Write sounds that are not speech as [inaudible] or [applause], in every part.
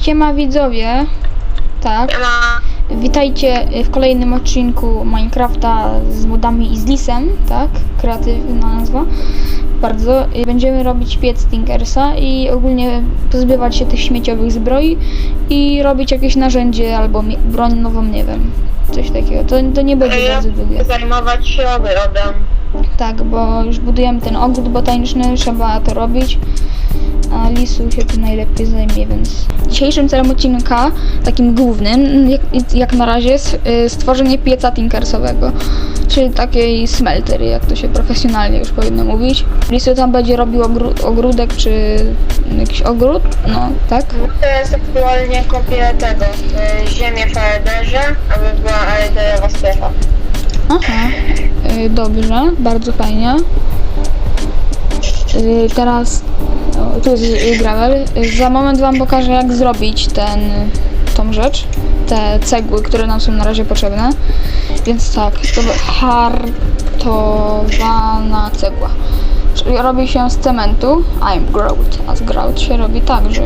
Siema widzowie, tak, witajcie w kolejnym odcinku Minecrafta z modami i z lisem, tak, kreatywna nazwa, bardzo. Będziemy robić piec Tinkersa i ogólnie pozbywać się tych śmieciowych zbroi i robić jakieś narzędzie albo broń nową, nie wiem, coś takiego, to, to nie będzie Ja bardzo długie. zajmować się ogrodem. Tak, bo już budujemy ten ogród botaniczny, trzeba to robić. A Lisu się tym najlepiej zajmie, więc... Dzisiejszym celem odcinka, takim głównym, jak, jak na razie, jest y, stworzenie pieca tinkersowego. Czyli takiej smeltery, jak to się profesjonalnie już powinno mówić. Lisu tam będzie robił ogródek, czy jakiś ogród, no, tak? Teraz aktualnie kopię tego, y, ziemię w Aederze, aby była Aederowa strefa. Aha, y, dobrze, bardzo fajnie. Y, Teraz o, tu jest gravel. Za moment wam pokażę jak zrobić ten, tą rzecz. Te cegły, które nam są na razie potrzebne. Więc tak, to hartowana cegła. Czyli robi się z cementu. I'm grout. A z grout się robi tak, że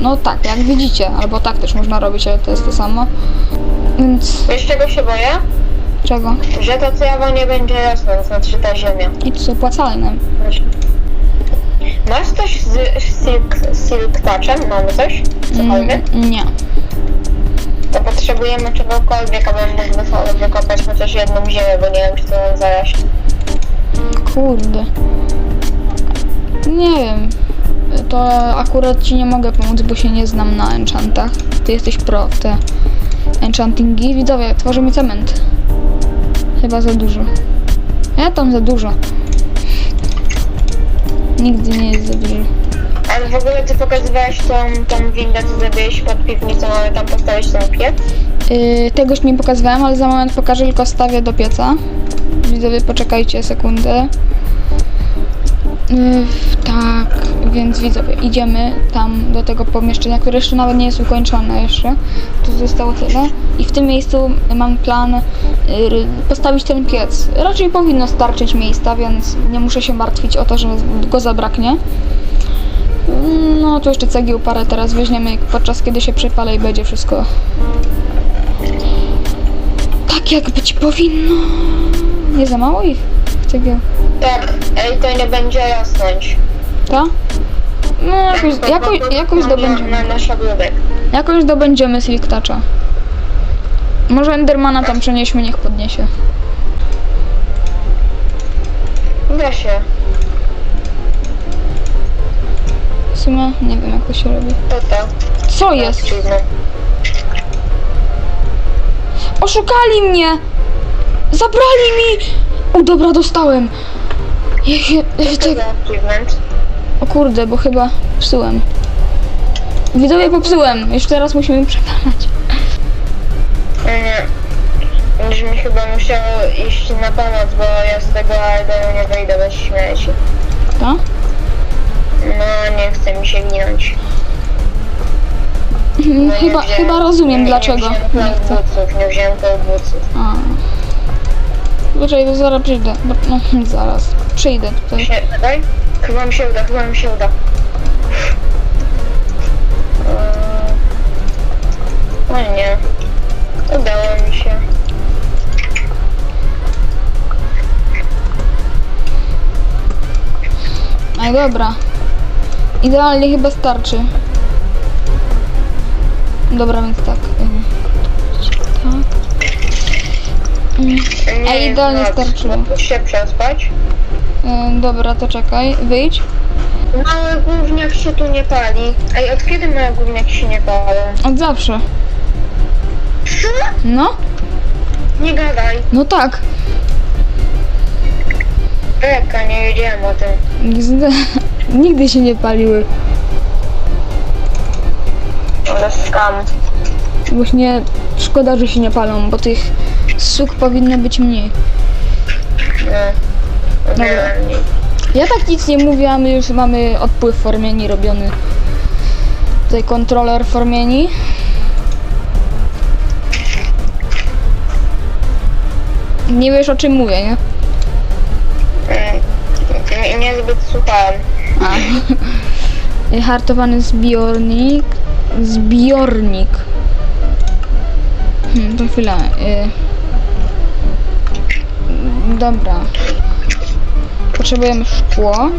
no tak, jak widzicie, albo tak też można robić, ale to jest to samo. Więc Wiesz czego się boję? Czego? Że ta trawa nie będzie rosła, to znaczy ta ziemia. I to jest opłacalne. Masz coś z silk, silk touchem? Mamy coś? Cokolwiek? Mm, nie. To potrzebujemy czegokolwiek, abym mógł wy- wykopać chociaż jedną ziemię, bo nie wiem, czy to nam zarośnie. Kurde. Nie wiem. To akurat ci nie mogę pomóc, bo się nie znam na enchantach. Ty jesteś pro w te enchantingi. Widzowie, tworzymy cement. Chyba za dużo. Ja tam za dużo. Nigdy nie jest za dużo. Ale w ogóle ty pokazywałeś tą, tą windę, co zrobiłeś pod piwnicą, ale tam postawić ten piec? Yy, tegoś nie pokazywałem, ale za moment pokażę, tylko stawię do pieca. Widzowie, poczekajcie sekundę. Yy, tak, więc widzowie, idziemy tam do tego pomieszczenia, które jeszcze nawet nie jest ukończone jeszcze. Tu zostało tyle. I w tym miejscu mam plan yy, postawić ten piec. Raczej powinno starczyć miejsca, więc nie muszę się martwić o to, że go zabraknie. No, tu jeszcze cegieł parę teraz weźmiemy podczas kiedy się przypala i będzie wszystko tak jak być powinno. Nie za mało ich Tak, ej, to nie będzie rosnąć. ta? No jakoś, To jakoś, jakoś na- nasz. Jakoś zdobędziemy Silk Toucha. Może Endermana tam przenieśmy, niech podniesie. Da się. W sumie nie wiem jak to się robi. To to. Co jest? Dziwne. Oszukali mnie! Zabrali mi! O dobra, dostałem. Ja się, ja się tak... O kurde, bo chyba psułem. Widzowie popsułem. Jeszcze teraz musimy przepalać. Nie. Będziesz mi chyba musiał iść na pomoc, bo ja z tego Alderu nie wyjdę bez śmieci. Tak? No, nie chce mi się ginąć. No, nie Chyba, wziąłem- chyba rozumiem nie, dlaczego. Nie wziąłem Nie buców, nie wziąłem buców. Poczekaj, to zaraz przyjdę. Bo- No, [laughs] zaraz. Przyjdę tutaj. Się, daj? Chyba mi się uda, chyba mi się uda. Eee, No nie. Udało mi się. Aj, dobra. Idealnie chyba starczy. Dobra, więc Tak. Ej, idealnie noc. starczyło. Mógł się przespać. ym, Dobra, to czekaj. Wyjdź. Mały gówniak się tu nie pali. Ej, od kiedy mały gówniak się nie pali? Od zawsze. No? Nie gadaj. No tak. Eka, nie wiedziałem o tym. [laughs] Nigdy się nie paliły. Ale skam. Właśnie szkoda, że się nie palą, bo tych suk powinno być mniej. Nie. Dobra. Ja tak nic nie mówię, a my już mamy odpływ formieni robiony. Tutaj kontroler formieni. Nie wiesz o czym mówię, nie? Mm, Nie, niezbyt słuchałem. A. [laughs] Hartowany zbiornik. Zbiornik. Hmm, to chwilę. Y... Dobra. Potrzebujemy szkło.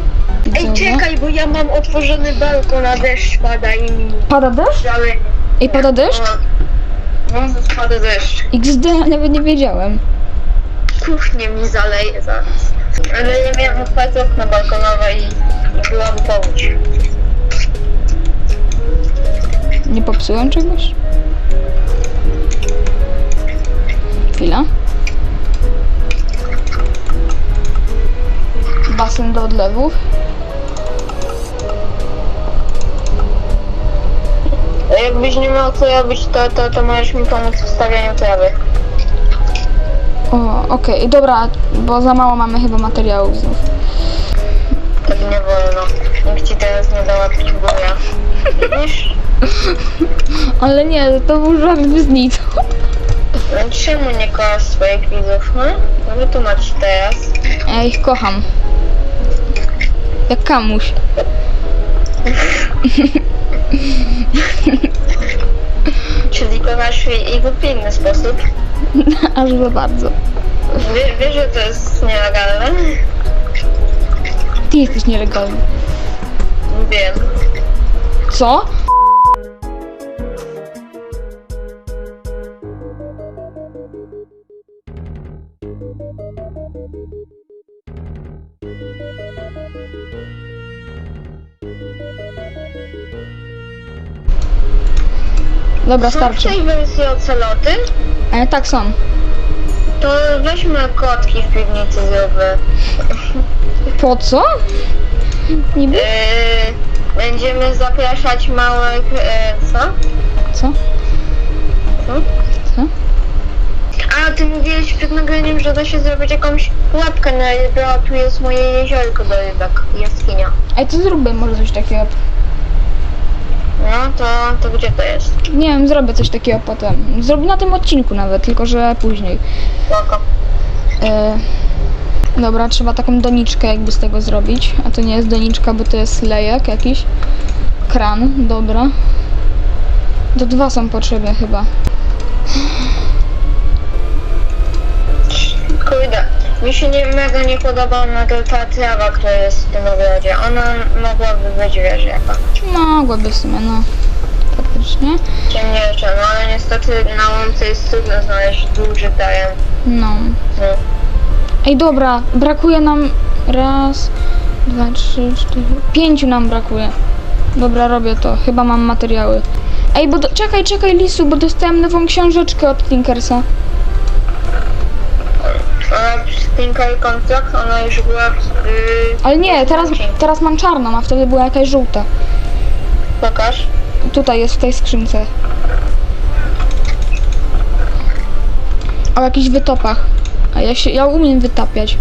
Ej, czekaj, bo ja mam otworzony balkon, a deszcz pada i mi... Pada deszcz? Ale... Ej, pada deszcz? No, pada deszcz. XD, nawet nie wiedziałem. Kuchnię mi zaleje zaraz. Ale ja miałam otwarte okno balkonowe i byłam powódź. Nie popsułem czegoś? Chwila. Basen do odlewów. A jakbyś nie miał co robić, to, to, to możesz mi pomóc w stawianiu trawy. O, okej, dobra, bo za mało mamy chyba materiałów znów. Tak nie wolno. Nikt ci teraz nie w górę. Widzisz? [laughs] Ale nie, to był żart z nic. No czemu nie kochasz swoich widzów, no? No wytłumacz teraz. Ja ich kocham. Jak kamuś. Czyli kochasz ich w inny sposób. [laughs] Aż za bardzo. Wie, wiesz, że to jest nielegalne? Ty jesteś nielegalny. Wiem. Co? Dobra, Są w starczy. tej wersji oceloty? E, tak są. To weźmy kotki w piwnicy zróbmy. [laughs] Po co? Niby? Yy, będziemy zapraszać małych... Yy, co? Co? Co? Co? A, ty mówiłeś przed nagraniem, że da się zrobić jakąś łapkę na rybę, a tu jest moje jeziorko do rybek, jaskinia. Ej, to zróbmy może coś takiego. No, to, to gdzie to jest? Nie wiem, zrobię coś takiego potem. Zrobię na tym odcinku nawet, tylko że później. Spoko. E, dobra, trzeba taką doniczkę jakby z tego zrobić. A to nie jest doniczka, bo to jest lejek jakiś. Kran, dobra. To dwa są potrzebne chyba. Kurde, mi się nie, mega nie podoba nagle ta trawa, która jest w tym ogrodzie. Ona mogłaby być, wiesz, jaka. Mogłaby w sumie, no. Faktycznie. Ciemniejsza, no ale niestety na łące jest trudno znaleźć duży teren. No. No. Ej, dobra, brakuje nam raz, dwa, trzy, cztery, pięciu nam brakuje. Dobra, robię to. Chyba mam materiały. Ej, bo do... czekaj, czekaj, Lisu, bo dostałem nową książeczkę od Tinkersa. A Tinker Contract, ona już była w... Yy, Ale nie, teraz, teraz mam czarną, a wtedy była jakaś żółta. Pokaż. Tutaj jest w tej skrzynce. O jakichś wytopach. A ja się, ja umiem wytapiać.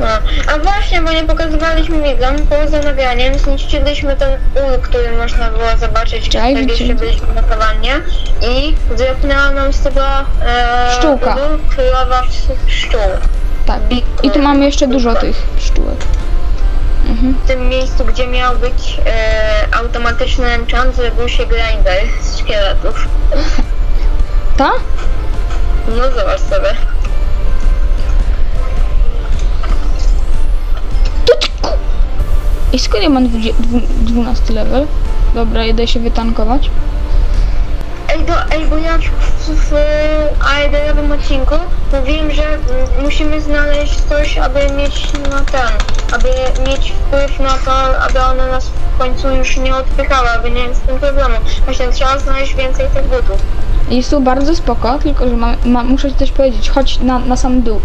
No. A właśnie, bo nie pokazywaliśmy widzom, poza nagraniem zniszczyliśmy ten ul, który można było zobaczyć, Czekaj, jak jeszcze byliśmy na kawannie i zepnęła nam z tego e, Pszczółka. ulu królowa pszczół. Tak. I tu mamy jeszcze dużo tych pszczółek. Mhm. W tym miejscu, gdzie miał być e, automatyczny enchant, zrobił się grinder z szkieletów. [laughs] Ta? No zobacz sobie. I skoro ja mam 20, dwu- 12 level? Dobra, jedę się wytankować. Ej, do, ej bo ja w, w, w AED-owym odcinku mówiłem, że mm, musimy znaleźć coś, aby mieć na ten, aby mieć wpływ na to, aby one nas w końcu już nie odpychały, aby nie z tym problemu. Właśnie trzeba znaleźć więcej tych butów. Jest tu bardzo spoko, tylko że ma, ma, muszę ci coś powiedzieć. Chodź na, na sam dół.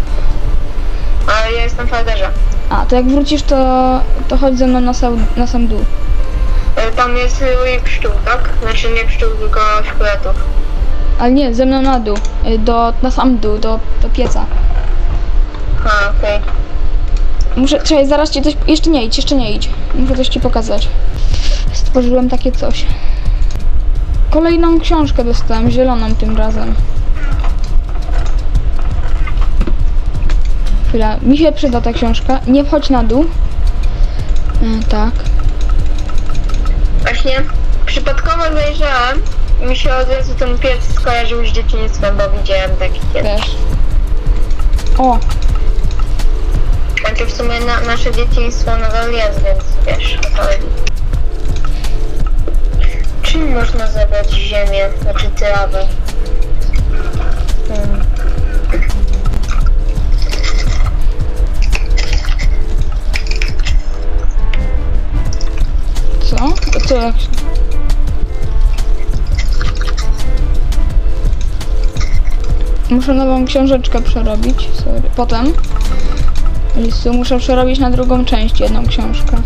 Ale ja jestem w Alderze. A, to jak wrócisz, to, to chodź ze mną na sam, na sam dół. E, Tam jest rój pszczół, tak? Znaczy nie pszczół, tylko szkieletów. Ale nie, ze mną na dół. Y, Do, na sam dół, do, do pieca. A, okej. Muszę, czekaj, zaraz ci coś, jeszcze nie idź, jeszcze nie idź. Muszę coś ci pokazać. Stworzyłem takie coś. Kolejną książkę dostałem, zieloną tym razem. Chwila, mi się przyda ta książka. Nie wchodź na dół. E, tak. Właśnie przypadkowo zajrzałem i mi się od razu ten piec skojarzył z dzieciństwem, bo widziałem taki piec. Też. O, Znaczy w sumie na, nasze dzieciństwo nadal jest, więc wiesz, o chodzi. Czym można zabrać ziemię, znaczy trawę? Hmm. co? Co Muszę nową książeczkę przerobić. Sorry. Potem. Listu muszę przerobić na drugą część jedną książkę.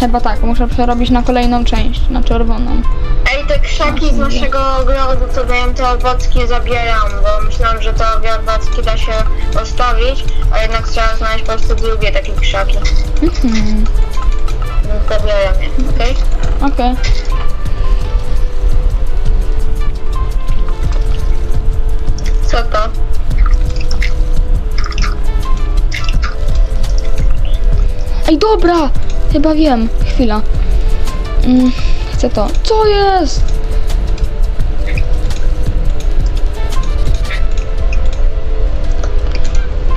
Chyba tak, muszę przerobić na kolejną część, na czerwoną. Ej, te krzaki z naszego ogrodu, co dają te owocki, zabieram, bo myślałam, że te owocki da się zostawić, a jednak trzeba znaleźć po prostu drugie takie krzaki. Mhm. Zabieram je, okej? Okej. Co to? Ej, dobra! Chyba wiem. Chwila. Mm, chcę to. Co jest?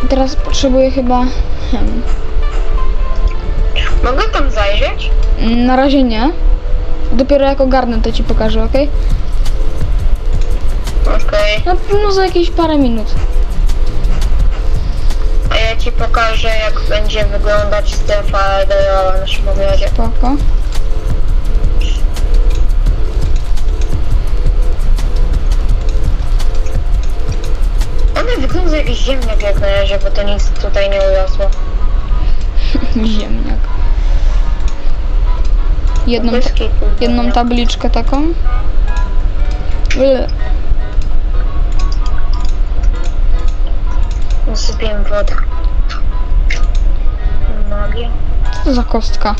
Teraz potrzebuję chyba... Hmm. Mogę tam zajrzeć? Na razie nie. Dopiero jak ogarnę to ci pokażę, ok? Okej. Na pewno za jakieś parę minut. A ja ci pokażę, jak będzie wyglądać strefa LDO w naszym ogrodzie. Spoko. Ona wygląda jak ziemniak jak na razie, bo to nic tutaj nie urosło. [laughs] Ziemniak. Jedną, Bez ta- kitu, jedną tabliczkę taką. Nasypiłem wodę. Magia. Co za kostka?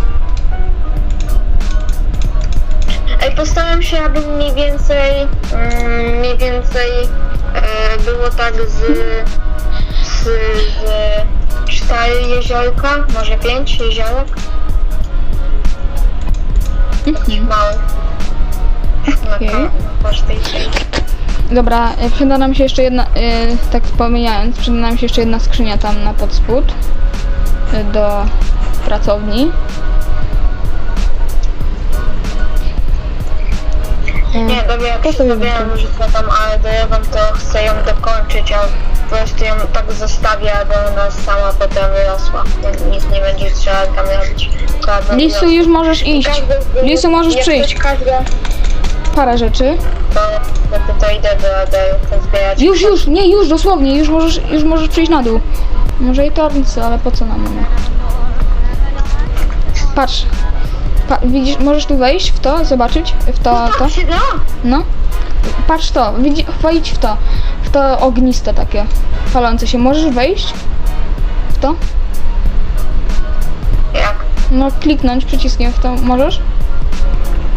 Ej, postaram się, aby mniej więcej, mm, mniej więcej e, było tak z, z, z cztery jeziorka, może pięć jeziorek Mhm. małych. Na okay. każdej tej. Dobra, e, przyda nam się jeszcze jedna, e, tak pomijając, przyda nam się jeszcze jedna skrzynia tam na podspód e, do pracowni. Nie, dobra, jak to się sobie włączę. już tam, ale dorywam, to chcę ją dokończyć, a po prostu ją tak zostawię, aby ona sama potem wyrosła. Nic nie będzie trzeba tam robić. Lisu, już możesz iść. Każdy- Lisu, możesz przyjść. też Każda, Parę rzeczy. To, to, to idę do Aderu, to zbierać. Już, już, nie, już, dosłownie, już możesz, już możesz przyjść na dół. Może i tornicy, ale po co nam one? Patrz. Pa, widzisz, możesz tu wejść w to, zobaczyć? W to, No to. się da! No. Patrz to, widzi, wejdź w to. W to ogniste takie, palące się. Możesz wejść w to? Jak? No, kliknąć przyciskiem w to możesz?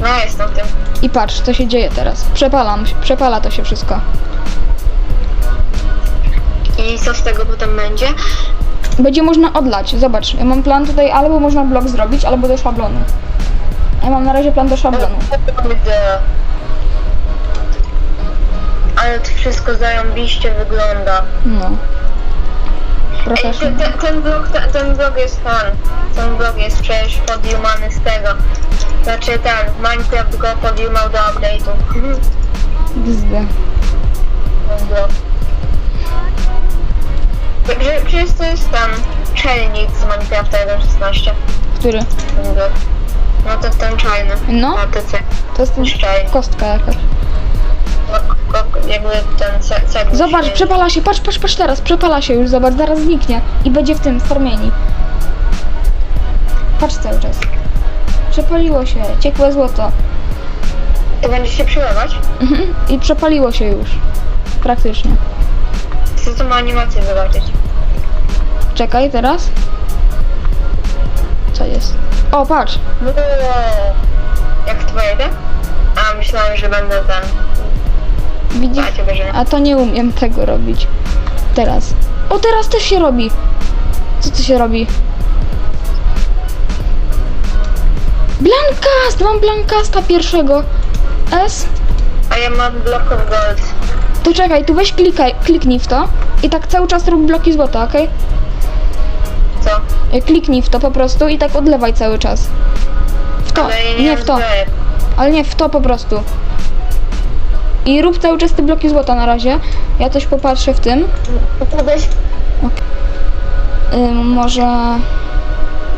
No jestem w tym. I patrz, co się dzieje teraz. Przepalam, przepala to się wszystko. I co z tego potem będzie? Będzie można odlać. Zobacz, ja mam plan tutaj, albo można blok zrobić, albo do szablonu. Ja mam na razie plan do szablonu. Kurde. Ale to wszystko zarąbiście wygląda. No. Ej, Professional. ten, ten, blog, ten, blog jest fan. Ten blog jest przecież podjumany z tego. Znaczy ten, Minecraft go podjumał do update'u. Gzdy. Ten blog. Także przecież to jest ten czelnik z Minecrafta 1.16. Który? Ten blog. No to ten czarny. No. Na TC. To jest ten Szczelnik. kostka jakaś. Jakby ten cegły. Zobacz, przepala się, patrz, patrz, patrz teraz, przepala się już, zobacz, zaraz zniknie i będzie w tym, w formieni. Patrz cały czas. Przepaliło się, ciekłe złoto. To będzie się przylewać? Mhm. I przepaliło się już. Praktycznie. Chcę tą animację zobaczyć. Czekaj, teraz. Co jest? O, patrz. Wow. Jak twoje te? A myślałem, że będę ten. Widzisz? A to nie umiem tego robić. Teraz. O, teraz też się robi. Co tu się robi? Blankast! Mam Blankasta pierwszego. S. A ja mam Block of Gold. To czekaj, tu weź klikaj, kliknij w to. I tak cały czas rób bloki złota, okej? Co? Y, Kliknij w to po prostu i tak odlewaj cały czas. W to, nie mam w to, ale nie w to po prostu. I rób cały czas te bloki złota na razie. Ja coś popatrzę w tym. To weź Ym, może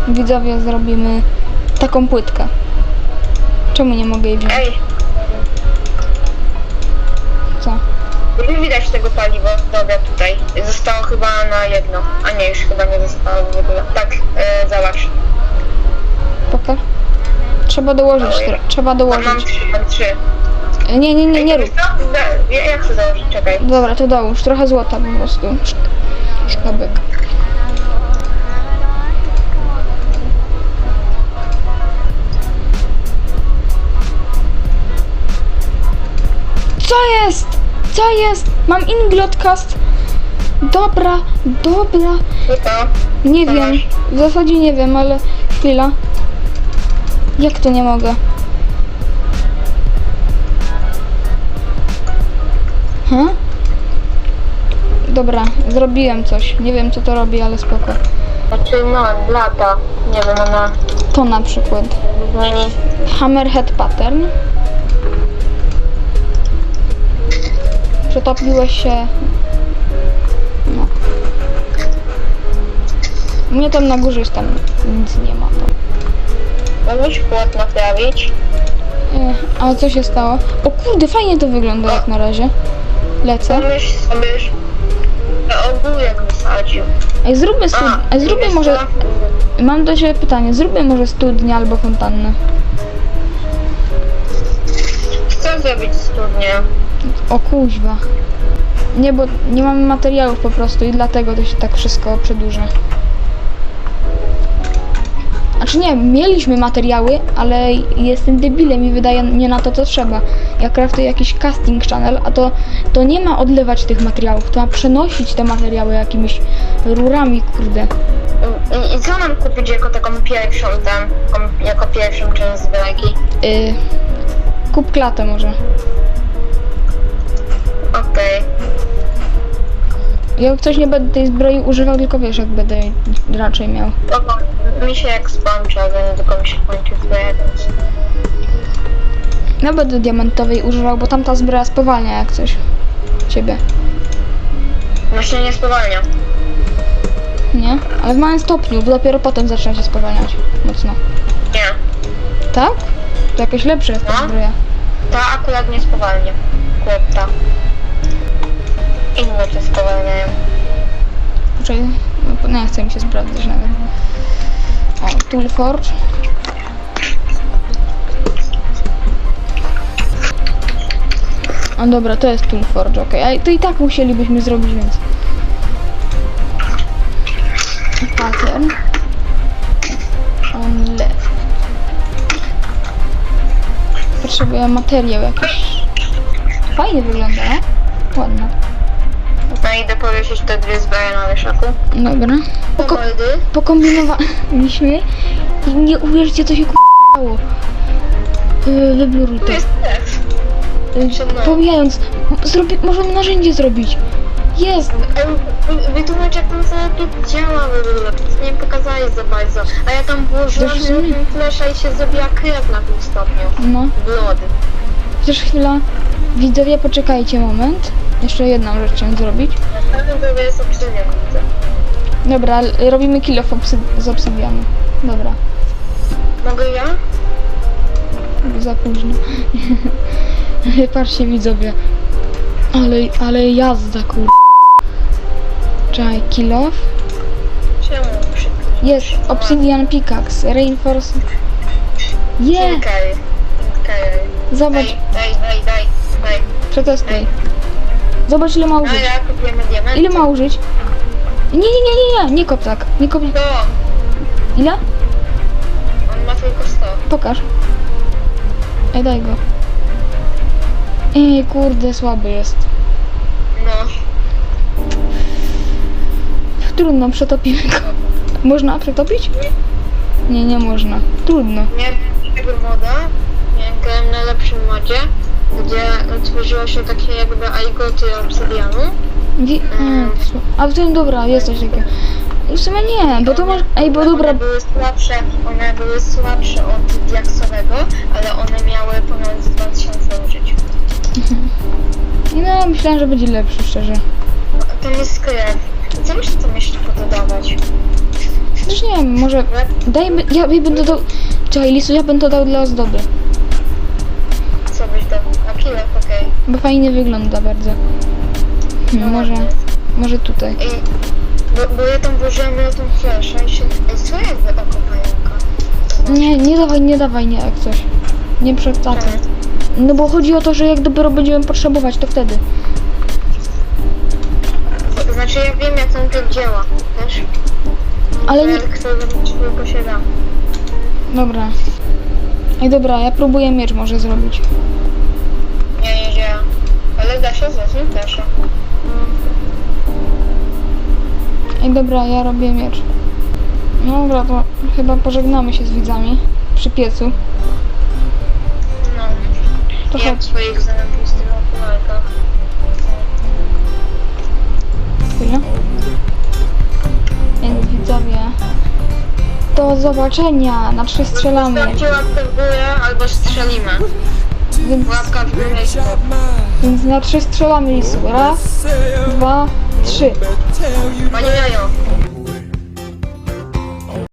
widzowie zrobimy taką płytkę. Czemu nie mogę jej wziąć? Ej, Co? nie widać tego paliwa. Dobra, tutaj. Zostało chyba na jedno. A nie, już chyba nie zostało w ogóle. Tak, e, zobacz. Pokaż. Trzeba dołożyć, Oj. trzeba A dołożyć. mam trzy, mam trzy. Nie, nie, nie, nie rób. ja- Jak chcę założyć? Czekaj. Dobra, to dołóż. Trochę złota po prostu. Szk- Szkabek. Co jest? Co jest? Mam inglotcast. Dobra, dobra. Nie wiem. W zasadzie nie wiem, ale chwila. Jak to nie mogę? Ha? Dobra, zrobiłem coś. Nie wiem co to robi, ale spoko. Znaczy, no, lata. Nie wiem, ona To na przykład. zmieni. Hammerhead pattern. Przetopiłeś się. No. U mnie tam na górze już tam nic nie ma. To. Możesz płot naprawić. E, A co się stało? O kurde, fajnie to wygląda jak na razie. Lecę. Pomyśl sobie, że ogórek wysadził. Ej, zróbmy stud... A, Ej, zróbmy może... Mam do Ciebie pytanie. Zróbmy może studnię albo fontannę. Chcę zrobić studnię. O kuźwa. Nie, bo nie mamy materiałów po prostu i dlatego to się tak wszystko przedłuża. Znaczy nie, mieliśmy materiały, ale jestem debilem i wydaje nie na to, co trzeba. Ja craftuję jakiś casting channel, a to, to nie ma odlewać tych materiałów, to ma przenosić te materiały jakimiś rurami, kurde. I, I co mam kupić jako taką pierwszą tam, jako pierwszą część zbrojki? Yy, kup klatę może. Okej. Ja ktoś nie będę tej zbroi używał, tylko wiesz, jak będę raczej miał. Okay. Mi się jak skończy, ale niedługo mi się kończy zbroja, więc... Ja będę diamentowej używał, bo tamta zbroja spowalnia jak coś. Ciebie. Właśnie nie spowalnia. Nie? Ale w małym stopniu, bo dopiero potem zaczyna się spowalniać. Mocno. Nie. Tak? To jakieś lepsze jest ta No. zbroja. Ta akurat nie spowalnia. Chłopta. Inne to spowalniają. Poczekaj, no, nie chce mi się sprawdzać nawet. O, Tool Forge. O dobra, to jest Tool Forge, okej. Okay. To i tak musielibyśmy zrobić, więc... Pattern. On left. Potrzebuję materiał jakiś. Fajnie wygląda, no? Ładne. No idę powiesić te dwie zbroje na wieszaku. Dobra. Po Poko pokombinowaliśmy i nie uwierzycie co się k***ało. Yy, wybluruj to. jest też. Yy, ciemno. pomijając, zrobi możemy narzędzie zrobić. Jest! Wytłumacz jak ten samochód działa w ogóle, nie pokazałeś za bardzo. A ja tam włożyłam żółtym flesza i się zrobiła krew na tym stopniu. No, Blood. chociaż chwila. Widzowie, poczekajcie moment. Jeszcze jedną rzecz chciałem zrobić. Na pewno to jest obsydian, widzę. Dobra, robimy kill of obsyd z obsydianu. Dobra, Mogę ja? za późno. [laughs] Patrzcie widzowie. Ale, ale jazda kur... Czekaj, kill off. Czemu? Jest Obsidian Pickaxe, Reinforce. Je! Kilkaj. Zobacz, Daj, daj, daj, daj, daj. przetestuj. Zobacz ile ma No użyć. ja kupujemy. Ile ma użyć? Nie, nie, nie, nie, nie, nie kop tak. Nie kop. To, Ile? on ma tylko 100. Pokaż. Ej, daj go. Ej, kurde, słaby jest. No. Trudno, przetopimy go. Można przetopić? Nie, nie można. Trudno. Nie, takiego moda, jak grałem na lepszym modzie, gdzie tworzyło się takie jakby aigoty obsydianu. Wi- mm, a w tym dobra, jest coś takiego. W sumie nie, bo to masz. Ej, bo dobra. One były słabsze, one były słabsze od diaksowego, ale one miały ponad 2000 użyć. No, myślałem, że będzie lepszy, szczerze. Tam jest krew. Co muszę tam jeszcze pododawać? Też nie wiem, może. Dajmy. Ja, ja będę dał. Czekaj, lisu, ja będę dał dla ozdoby. Okej. Bo fajnie wygląda bardzo. No Hmm, może. ładnie. Może tutaj. Ej, bo, bo ja tam włożyłem na tą fleszę i się... Ej, co jakby oko pająka? Nie, nie dawaj, nie dawaj, nie, jak coś. Nie przestawiaj. No bo chodzi o to, że jak dopiero będziemy potrzebować, to wtedy. To znaczy ja wiem jak ten tryb działa, wiesz? Ale nie. Jak to zrobić tylko się da. Dobra. Ej, dobra, ja próbuję miecz może zrobić. Nie, nie działa. Ale da się da się. Ej, dobra, ja robię miecz. No dobra, to chyba pożegnamy się z widzami przy piecu. No. To Jak chodź, w swoich zarąbistych okularkach. chwilę. Więc widzowie, do zobaczenia. Na trzy strzelamy. Zostawcie łapkę w górę albo strzelimy. Więc, Łapka w górę i. więc na trzy strzelamy lisu. Raz, dwa, trzy. Panie Jajo,